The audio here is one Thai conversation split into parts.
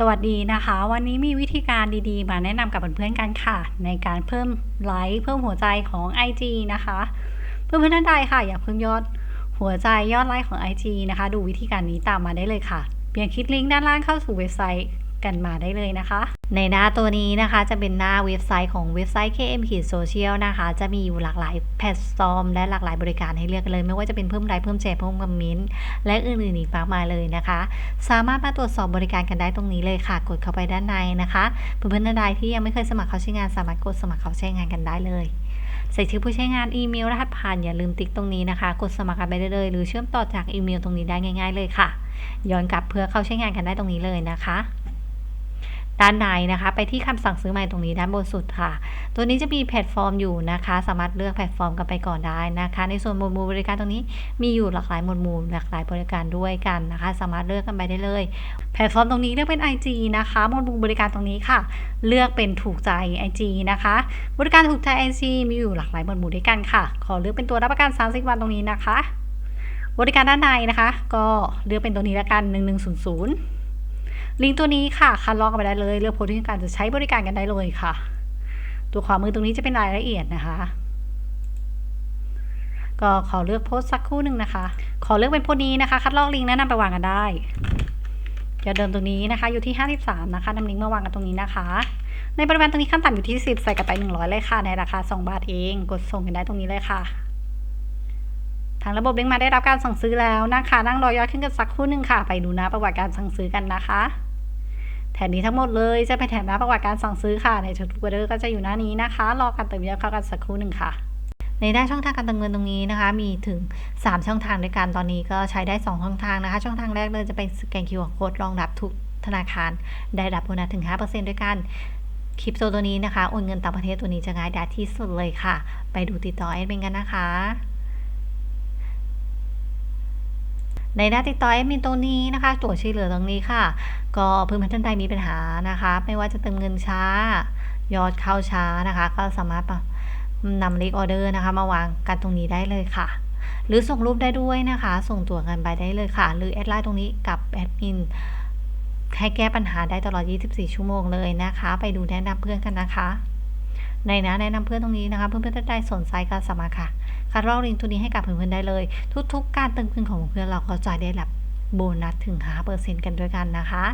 สวัสดีนะคะ วันนี้มีวิธีการดีๆ มาแนะนำกับเพื่อนๆกันค่ะ ในการเพิ่มไลค์เพิ่มหัวใจของ IG นะคะ เพื่อนๆท่านใดค่ะ อยากเพิ่มยอดหัวใจยอดไลค์ของ IG นะคะ ดูวิธีการนี้ตามมาได้เลยค่ะ เพียงคลิกลิงก์ด้านล่างเข้าสู่เว็บไซต์ กันมาได้เลยนะคะ ในหน้าตัวนี้นะคะจะเป็นหน้าเว็บไซต์ของเว็บไซต์ KM Social นะคะ จะมีอยู่หลากหลายแพลตฟอร์ม และหลากหลายบริการให้เลือกเลย ไม่ว่าจะเป็นเพิ่มไลค์เพิ่มแชร์เพิ่มคอมเมนต์และอื่นๆอีกมากมายเลยนะคะ สามารถมาตรวจสอบบริการกันได้ตรงนี้เลยค่ะ กดเข้าไปด้านในนะคะเพื่อนๆท่านใดที่ยังไม่เคยสมัครเข้าใช้งานสามารถกดสมัครเข้าใช้งานกันได้เลยใส่ชื่อผู้ใช้งานอีเมลรหัสผ่านอย่าลืมติ๊กตรงนี้นะคะ กดสมัครกันไปได้เลยหรือเชื่อมต่อจากอีเมลตรงนี้ได้ง่าย ๆ เลยค่ะ ย้อนกลับเพื่อเข้าใช้งานกันได้ตรงนี้เลยนะคะ ด้านในนะคะ ไปที่คำสั่งซื้อใหม่ตรงนี้ด้านบนสุดค่ะ ตัวนี้จะมีแพลตฟอร์มอยู่นะคะ สามารถเลือกแพลตฟอร์มกันไปก่อนได้นะคะ ในส่วนหมวดหมู่บริการตรงนี้มีอยู่หลากหลายหมวดหมู่หลากหลายบริการด้วยกันนะคะ สามารถเลือกกันไปได้เลย แพลตฟอร์มตรงนี้เลือกเป็น IG นะคะหมวดหมู่บริการตรงนี้ค่ะ เลือกเป็นถูกใจ IG นะคะ บริการถูกใจ IG มีอยู่หลากหลายหมวดหมู่ด้วยกันค่ะ ขอเลือกเป็นตัวรับประกัน 30 วันตรงนี้นะคะ บริการด้านในนะคะ ก็เลือกเป็นตัวนี้ละกัน1100 ลิงก์ตัวนี้ค่ะ คัดลอกกันไปได้เลย เลือกโพสต์ที่ต้องการจะใช้บริการกันได้เลยค่ะ ตัวขวามือตรงนี้จะเป็นรายละเอียดนะคะ ก็ขอเลือกโพสต์สักคู่หนึ่งนะคะ ขอเลือกเป็นโพสต์นี้นะคะ คัดลอกลิงก์แนะนำไปวางกันได้ยอดเดิมตรงนี้นะคะ อยู่ที่ 53 นะคะนำลิงก์มาวางกันตรงนี้นะคะ ในบริเวณตรงนี้ขั้นต่ำอยู่ที่ 10 ใส่กันไป 100 เลยค่ะ ในราคา 2 บาทเอง กดส่งกันได้ตรงนี้เลยค่ะทางระบบเด้งมาได้รับการสั่งซื้อแล้วนะคะ นั่งรอยอดขึ้นกันสักครู่หนึ่งค่ะ ไปดูน้าประวัติการสั่งซื้อกันนะคะ แถบนี้ทั้งหมดเลยจะเป็นแถบหน้าประวัติการสั่งซื้อค่ะ ในทุกๆออเดอร์ก็จะอยู่หน้านี้นะคะ รอการเติมยอดเข้ากันสักครู่หนึ่งค่ะ ในด้านช่องทางการเติมเงินตรงนี้นะคะ มีถึง 3 ช่องทางด้วยกันตอนนี้ก็ใช้ได้ 2 ช่องทางนะคะ ช่องทางแรกเลยจะเป็นสแกน QR Code รองรับทุกธนาคาร ได้รับโบนัสถึง 5%ด้วยกันคลิปโซตัวนี้นะคะ โอนเงินต่างประเทศตัวนี้จะง่ายดายที่สุดเลยค่ะ ไปดูติดต่อแอดมินกันนะคะ ในหน้าติดต่อแอดมินตรงนี้นะคะ ตัวช่วยเหลือตรงนี้ค่ะ ก็เพื่อนๆท่านใดมีปัญหานะคะ ไม่ว่าจะเติมเงินช้า ยอดเข้าช้านะคะ ก็สามารถนำเลขออเดอร์นะคะ มาวางกันตรงนี้ได้เลยค่ะ หรือส่งรูปได้ด้วยนะคะ ส่งตัวเงินไปได้เลยค่ะ หรือแอดไลน์ตรงนี้กับแอดมินให้แก้ปัญหาได้ตลอด 24 ชั่วโมงเลยนะคะ ไปดูแนะนำเพื่อนกันนะคะ ในนะแนะนำเพื่อนตรงนี้นะคะ เพื่อนๆท่านใดสนใจก็สามารถค่ะคัดลอกลิงก์ตัวนี้ให้กับเพื่อนๆได้เลย ทุกๆ การเติมเงินของเพื่อนเราก็จะได้รับ โบนัสถึง 5%กันด้วยกันนะคะ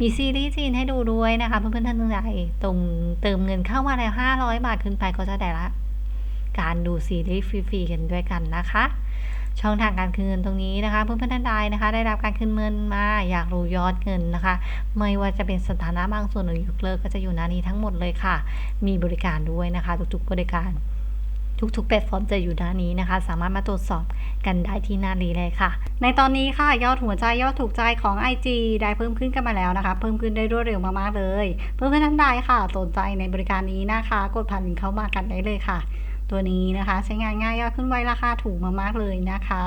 มีซีรีส์จีนให้ดูด้วยนะคะ เพื่อนๆท่านใดตรงเติมเงินเข้ามาแล้ว 500 บาทขึ้นไปก็จะได้รับการดูซีรีส์ฟรีๆกันด้วยกันนะคะ ช่องทางการคืนเงินตรงนี้นะคะ เพื่อนๆท่านใดนะคะ ได้รับการคืนเงินมาอยากรู้ยอดเงินนะคะ ไม่ว่าจะเป็นสถานะบางส่วนหรือยกเลิกก็จะอยู่หน้านี้ทั้งหมดเลยค่ะ มีบริการด้วยนะคะ ทุกๆบริการ ทุกๆแพลตฟอร์มจะอยู่ด้านนี้นะคะ สามารถมาตรวจสอบกันได้ที่หน้านี้เลยค่ะ ในตอนนี้ค่ะยอดหัวใจยอดถูกใจของ IG ได้เพิ่มขึ้นกันมาแล้วนะคะ เพิ่มขึ้นได้รวดเร็วมากๆเลย เพื่อนๆท่านใดค่ะสนใจในบริการนี้นะคะ กดผ่านลิงก์เข้ามากันได้เลยค่ะ ตัวนี้นะคะ ใช้งานง่ายยอดขึ้นไวราคาถูกมากๆเลยนะคะ